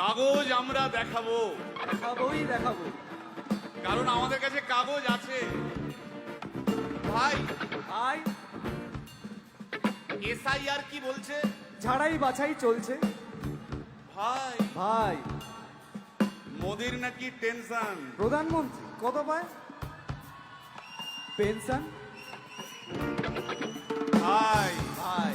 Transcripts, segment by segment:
কাগজ আমরা দেখাবো। দেখাবোই দেখাবো কারণ আমাদের কাছে কাগজ আছে। ভাই আই এসআইআর কি বলছে? ঝাড়াই বাছাই চলছে। ভাই। ভাই। মোদির নাকি টেনশন? প্রধানমন্ত্রী কত পায়? পেনশন। ভাই। ভাই।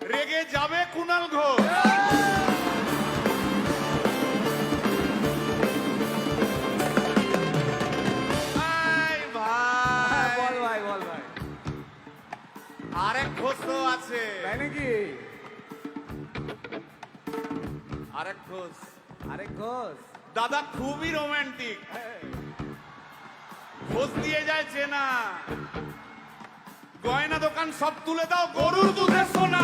রেগে যাবে কুনাল ঘোষ। হ্যাঁ, আরেক ঘোষ আছে। তাই নাকি? আরেক ঘোষ আরে ঘোষ দাদা খুবই রোমান্টিক। ঘোষ দিয়ে যায় চেনা। গয়না দোকান সব তুলে দাও গরুর দুধের সোনা।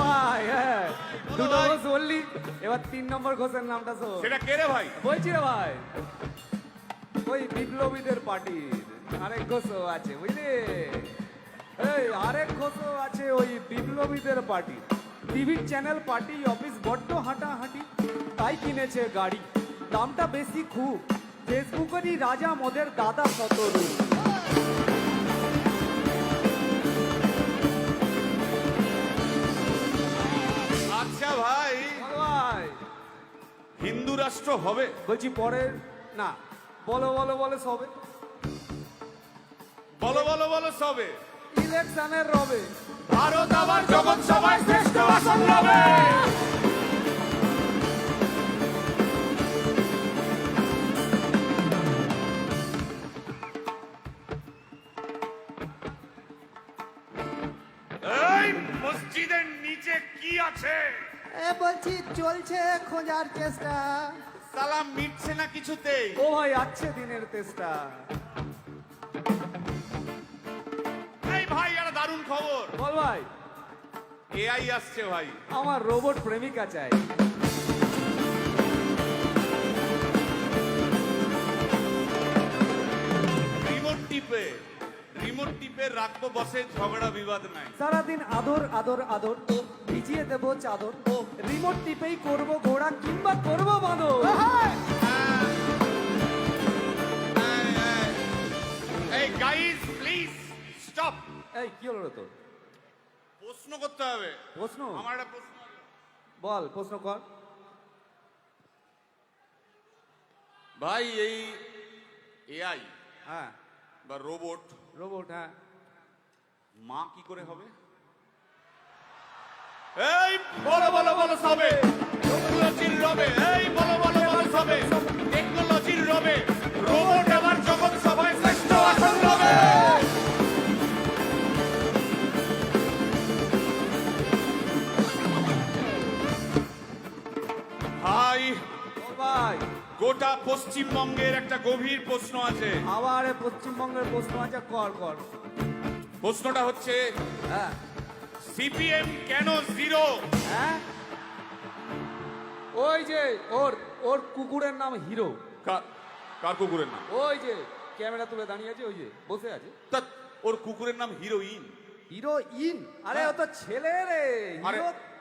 ভাই দুটো ঘোষ বললি এবার তিন নম্বর ঘোষের নামটা শোন। সেটা কে রে ভাই? বলছি রে ভাই ওই বিপ্লবীদের পার্টির আরেক ঘোষও আছে বুঝলি? এই আরেক ঘোষও আছে ওই বিপ্লবীদের পার্টি। টিভির চ্যানেল পার্টি অফিস বড্ড হাঁটাহাঁটি তাই কিনেছে গাড়ি। দামটা বেশি খুব। ফেসবুকেরই রাজা মদের দাদা শতরু আচ্ছা ভাই ভাই হিন্দু রাষ্ট্র হবে? বলছি পরের না বলো বলো বলো সবে। বলো বলো বলো সবে। ইলেকশনের রবে। ভারত আবার জগৎ সবাই শ্রেষ্ঠ আসন লবে মসজিদের নিচে কি আছে? এ বলছি চলছে খোঁজার চেষ্টা। সালাম মিটছে না কিছুতেই ও ভাই আছে দিনের চেষ্টা এই ভাই একটা দারুণ খবর। বল ভাই। এআই আসছে ভাই। আমার রোবট প্রেমিকা চাই। রিমোট টিপে। রিমোট টিপে রাখব বসে ঝগড়া বিবাদ নাই। সারাদিন আদর আদর আদর ভিজিয়ে দেবো চাদর রিমোট টিপেই করব ঘোড়া কিংবা করব বাঁদর এই গাইস প্লিজ স্টপ এই কি হলো তোর? প্রশ্ন করতে হবে। প্রশ্ন? আমার একটা প্রশ্ন আছে। বল প্রশ্ন কর। ভাই এই এআই হ্যাঁ। বা রোবট রোবট হ্যাঁ। মা কি করে হবে? এই বলো বলো বলো সবে। রবে। এই বলো ভাই। গোটা পশ্চিমবঙ্গের একটা গভীর প্রশ্ন আছে। আবার এ পশ্চিমবঙ্গের প্রশ্ন আছে কর কর। প্রশ্নটা হচ্ছে হ্যাঁ। সিপিএম কেন জিরো? হ্যাঁ? ওই যে ওর ওর কুকুরের নাম হিরো। কার কার কুকুরের নাম? ওই যে ক্যামেরা তুলে দাঁড়িয়ে আছে ওই যে বসে আছে। তা ওর কুকুরের নাম হিরোইন। হিরো ইন আরে ও তো ছেলে রে হিরো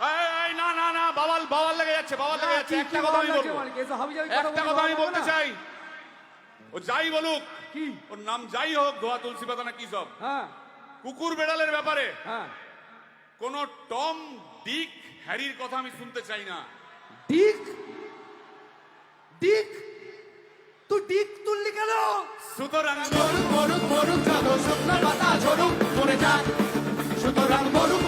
না না না বাবাল বাবাল লেগে যাচ্ছে বাবাল লেগে যাচ্ছে। একটা কথা আমি বলব। একটা কথা আমি বলতে চাই। ও যাই বলুক কি? ওর নাম যাই হোক ধোয়া তুলসী পাতা না কি সব। হ্যাঁ। কুকুর বেড়ালের ব্যাপারে হ্যাঁ। কোন টম ডিক হ্যারির কথা আমি শুনতে চাই না। ডিক? ডিক? তুই ডিক তুললি কেন? সুতরাং মরুক মরুক মরুক পাতা ঝরুক মরে যাক। সুতরাং মরুক